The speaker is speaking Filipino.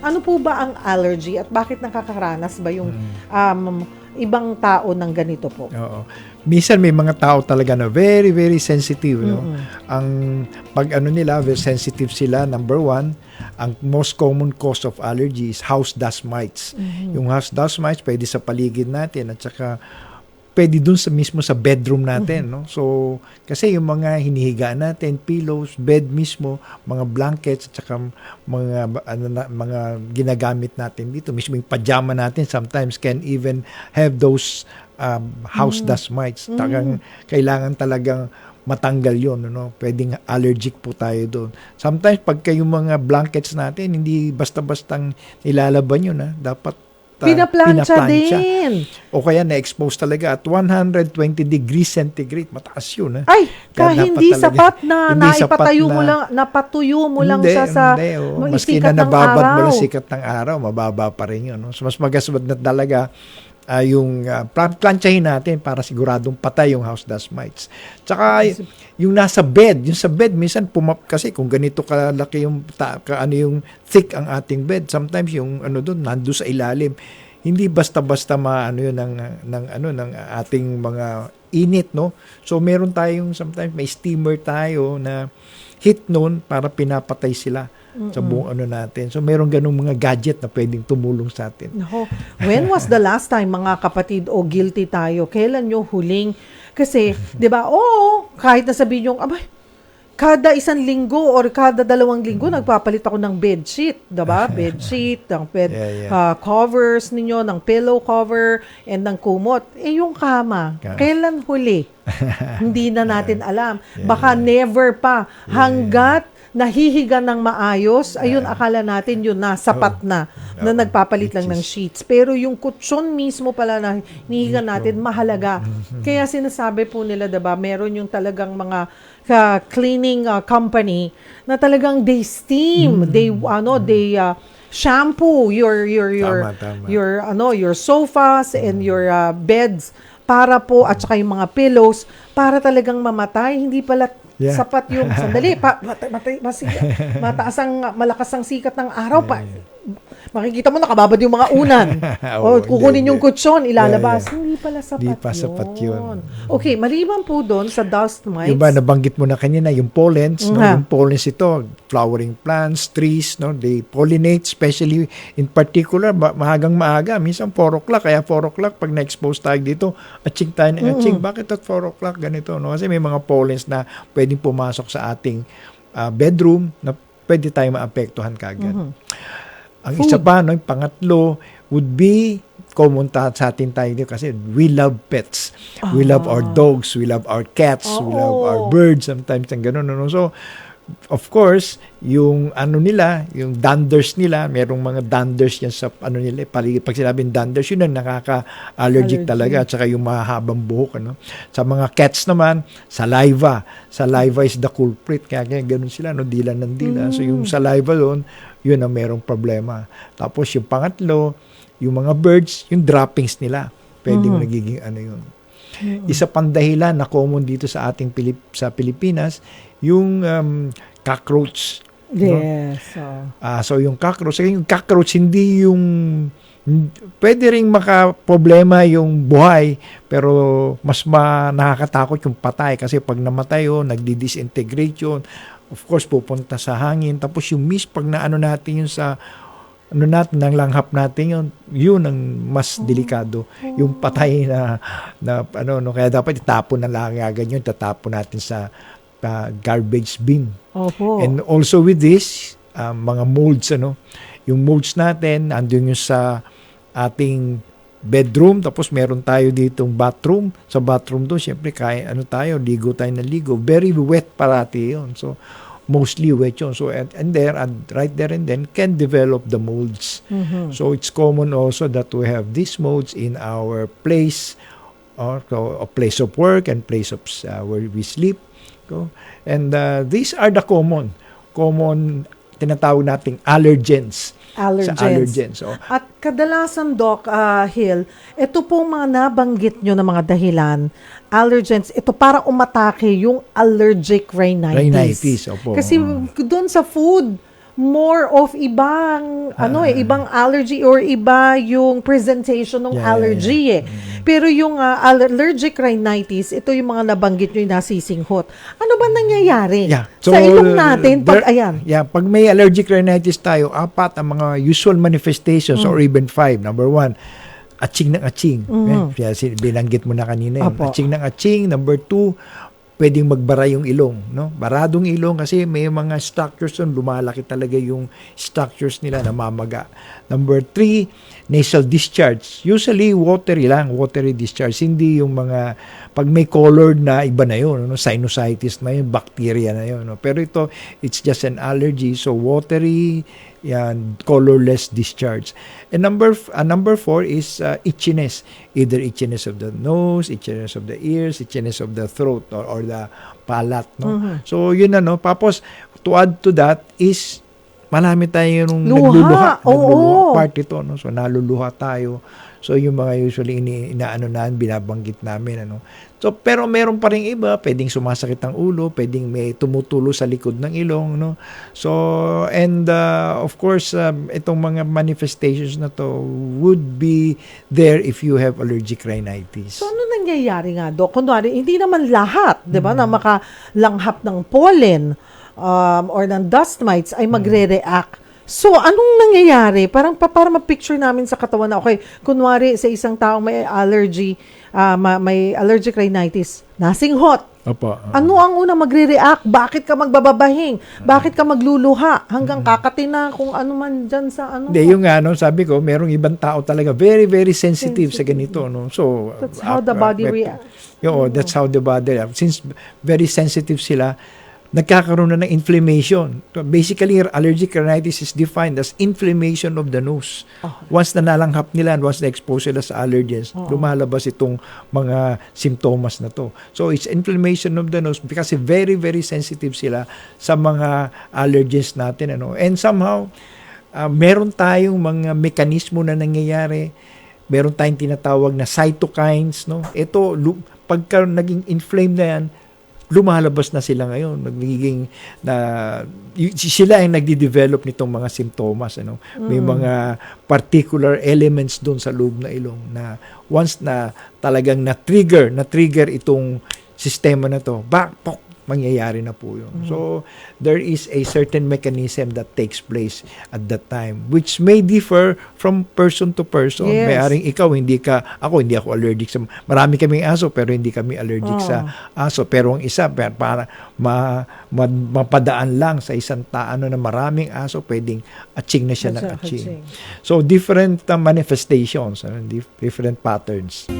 Ano po ba ang allergy at bakit nakakaranas ba yung um, ibang tao ng ganito po? Oo. Minsan may mga tao talaga na very, very sensitive. No? Mm-mm. Ang pag ano nila, very sensitive sila. Number one, ang most common cause of allergy is house dust mites. Yung house dust mites pwede sa paligid natin at saka pwede dun sa mismo sa bedroom natin, no? So, kasi yung mga hinihiga natin, pillows, bed mismo, mga blankets at saka mga ano na, mga ginagamit natin dito, mismo yung pajama natin sometimes can even have those um, house dust mites. Talagang kailangan talagang matanggal yon no? Pwedeng allergic po tayo doon. Sometimes pagka yung mga blankets natin, hindi basta-bastang nilalaban yun, ha? Dapat ah, Pinaplansya pinaplansya. din. O kaya na-expose talaga at 120 degrees centigrade. Mataas yun. Ha? Ay, Kaya hindi talaga- sapat na hindi sapat naipatayo mo na- lang, napatuyo mo lang Hindi, siya sa hindi, oh. Maski na ng nababad mo araw. lang sikat ng araw, mababa pa rin yun. No? So, mas magasbad na talaga ah, yung uh, plansyahin natin para siguradong patay yung house dust mites. Tsaka yung nasa bed, yung sa bed minsan pumap kasi kung ganito kalaki yung ta, ka, ano yung thick ang ating bed, sometimes yung ano doon nando sa ilalim. Hindi basta-basta maano yun ng ng ano ng ating mga init, no? So meron tayong sometimes may steamer tayo na heat noon para pinapatay sila sa buong ano natin. So meron ganung mga gadget na pwedeng tumulong sa atin. Nako, when was the last time mga kapatid o guilty tayo? Kailan nyo huling? Kasi, di ba, oo, kahit na sabihin nyo, abay, kada isang linggo or kada dalawang linggo, Mm. nagpapalit ako ng bed sheet, di ba? Bed sheet, ng bed Yeah, yeah. ah, covers ninyo, ng pillow cover, and ng kumot. Eh, yung kama, Ka- kailan huli? Hindi na natin alam. Baka never pa. Hanggat nahihiga ng maayos, ayun, akala natin yun na, sapat na, na nagpapalit lang ng sheets. Pero yung kutsyon mismo pala na hinihiga natin, mahalaga. Kaya sinasabi po nila, diba, meron yung talagang mga ka- cleaning uh, company na talagang they steam, they, ano, they, uh, shampoo your your your Tama, tama. your ano your sofas and your uh, beds para po at saka yung mga pillows para talagang mamatay. Hindi pala Yeah. sapat yung sandali. Pa mata, mata, masi- mataas ang malakas ang sikat ng araw. Pa makikita mo nakababad yung mga unan o Oo, kukunin hindi, yung kutsyon ilalabas Yeah, hindi pala sapat Hindi pa sapat yun. okay maliban po doon sa dust mites Yung ba nabanggit mo na kanina yung pollens, no? Nga. Yung pollens ito, flowering plants, trees, no? They pollinate especially in particular ma- mahagang maaga, minsan 4 o'clock kaya 4 o'clock pag na-expose tayo dito, aching tayo ng aching. Bakit at 4 o'clock ganito, no? Kasi may mga pollens na pwedeng pumasok sa ating ah, bedroom na pwede tayo maapektuhan kagad. Ang isa pa, no, yung pangatlo would be common ta- sa atin tayo dito kasi we love pets. We love our dogs, we love our cats, we love our birds sometimes and ganun. No? So, of course, yung ano nila, yung danders nila, merong mga danders yan sa ano nila, paligid. Pag sinabing danders, yun ang nakaka-allergic Allergy. talaga at saka yung mahabang buhok. Ano? Sa mga cats naman, saliva. Saliva is the culprit. Kaya, kaya ganun sila, no? dila ng dila. So yung saliva doon, yun ang merong problema. Tapos yung pangatlo, yung mga birds, yung droppings nila. Pwedeng nagiging ano yun. Isa pang dahilan na common dito sa ating Pilip, sa Pilipinas, yung um, cockroach. no? yes oh. Ah, so yung cockroach, yung cockroach hindi yung pwede ring maka-problema yung buhay pero mas ma, nakakatakot yung patay. Kasi pag namatay yun, nagdi-disintegrate yun. Of course pupunta sa hangin. Tapos yung miss pag naano natin yun sa ano natin, nang langhap natin yun, yun ang mas delikado. Yung patay na, na ano, no, kaya dapat itapon na lang agad yun, tatapon natin sa ah, garbage bin. opo. And also with this, um, mga molds, ano, yung molds natin, andun yung sa ating bedroom, tapos meron tayo ditong bathroom. Sa bathroom doon, syempre, kaya, ano tayo, ligo tayo na ligo. Very wet parati yun. So, mostly wet yun. So, and, and there, and right there and then, can develop the molds. Mhm. So, it's common also that we have these molds in our place, or so, a place of work and place of uh, where we sleep. Ko. And uh, these are the common, common tinatawag nating allergens. allergens. Sa allergens. So, At kadalasan, Doc ah, Hill, ito pong mga nabanggit nyo na mga dahilan, allergens, ito para umatake yung allergic rhinitis. Rhinitis, opo. Kasi doon sa food, more of ibang ano eh ibang allergy or iba yung presentation ng Yeah, yeah, allergy eh. Pero yung ah, allergic rhinitis, ito yung mga nabanggit nyo yung nasisinghot. Ano ba nangyayari? Yeah. Sa ilong natin pag ayan. Yeah, pag may allergic rhinitis tayo, apat ang mga usual manifestations Mm. or even five. Number one, atching ng atching. Eh, kaya si- binanggit mo na kanina yun. Mm-hmm. Apo. Ng atching. Number two, pwedeng magbara yung ilong. No? Baradong ilong kasi may mga structures doon, lumalaki talaga yung structures nila na mamaga. Number three, nasal discharge. Usually, watery lang, watery discharge. Hindi yung mga, pag may colored na, iba na yun. No? Sinusitis na yun, bacteria na yun. No? Pero ito, it's just an allergy. So, watery, yan, colorless discharge. And number uh, number four is uh, itchiness. Either itchiness of the nose, itchiness of the ears, itchiness of the throat or, or the palat. No? Mm-hmm. So, yun na, no? Tapos, to add to that is marami tayo nung Luha, nagluluha. oo. nagluluha. Part ito, no? So, naluluha tayo. So, yung mga usually ini, inaano na, binabanggit namin, ano. So, pero meron pa rin iba, pwedeng sumasakit ang ulo, pwedeng may tumutulo sa likod ng ilong, no. So, and uh, of course, um, itong mga manifestations na to would be there if you have allergic rhinitis. So ano nangyayari nga, Dok? Kunwari, hindi naman lahat, di ba, na Mm. makalanghap ng pollen um, or ng dust mites ay magre-react. So, anong nangyayari? Parang pa, para ma-picture namin sa katawan na, okay, kunwari sa isang tao may allergy, ah, ma- may allergic rhinitis, nasinghot. Opo. Ano ang unang magre-react? Bakit ka magbababahing? Bakit ka magluluha? Hanggang kakatina kung ano man dyan sa ano. Hindi, yung nga, no, sabi ko, merong ibang tao talaga very, very sensitive, sa ganito. No? So, That's how uh, the uh, body uh, reacts. Oo, that's how the body reacts. Since very sensitive sila, nagkakaroon na ng inflammation. Basically, allergic rhinitis is defined as inflammation of the nose. Once na nalanghap nila, and once na-expose sila sa allergens, lumalabas itong mga simptomas na to. So, it's inflammation of the nose because very, very sensitive sila sa mga allergens natin. Ano? And somehow, ah, meron tayong mga mekanismo na nangyayari. Meron tayong tinatawag na cytokines. No? Ito, pagka naging inflamed na yan, lumalabas na sila ngayon. Nagiging na sila ang nagdi-develop nitong mga simptomas ano. May mga particular elements doon sa loob na ilong na once na talagang na-trigger, na-trigger itong sistema na to, back mangyayari na po yun. So, there is a certain mechanism that takes place at that time, which may differ from person to person. Yes. May aring ikaw, hindi ka, ako hindi ako allergic sa, marami kaming aso, pero hindi kami allergic Oh. sa aso. Pero ang isa, pa- para ma, ma, mapadaan lang sa isang taano na maraming aso, pwedeng atching na siya ng Atching. atching. So, different uh, manifestations, dif- different patterns.